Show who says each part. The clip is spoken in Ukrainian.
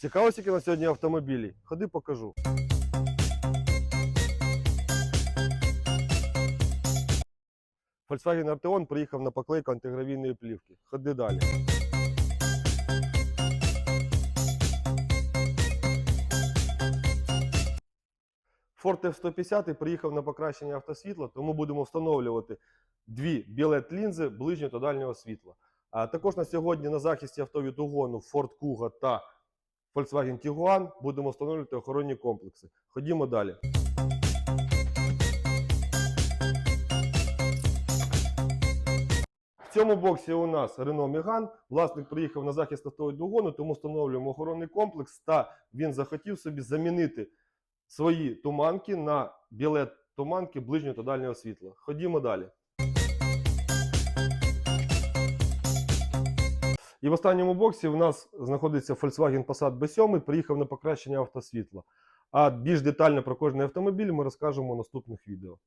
Speaker 1: Цікаво, скільки на сьогодні автомобілі. Ходи покажу. Volkswagen Arteon приїхав на поклейку антигравійної плівки. Ходи далі. Ford F-150 приїхав на покращення автосвітла, тому будемо встановлювати дві білет лінзи ближнього та дальнього світла. А також на сьогодні на захисті авто від угону Ford Kuga та Volkswagen Tiguan будемо встановлювати охоронні комплекси. Ходімо далі. В цьому боксі у нас Renault Megane. Власник приїхав на захист авто від угону, тому встановлюємо охоронний комплекс. Та він захотів собі замінити свої туманки на білет туманки ближнього та дальнього світла. Ходімо далі. І в останньому боксі у нас знаходиться Volkswagen Passat B7, приїхав на покращення автосвітла. А більш детально про кожний автомобіль ми розкажемо у наступних відео.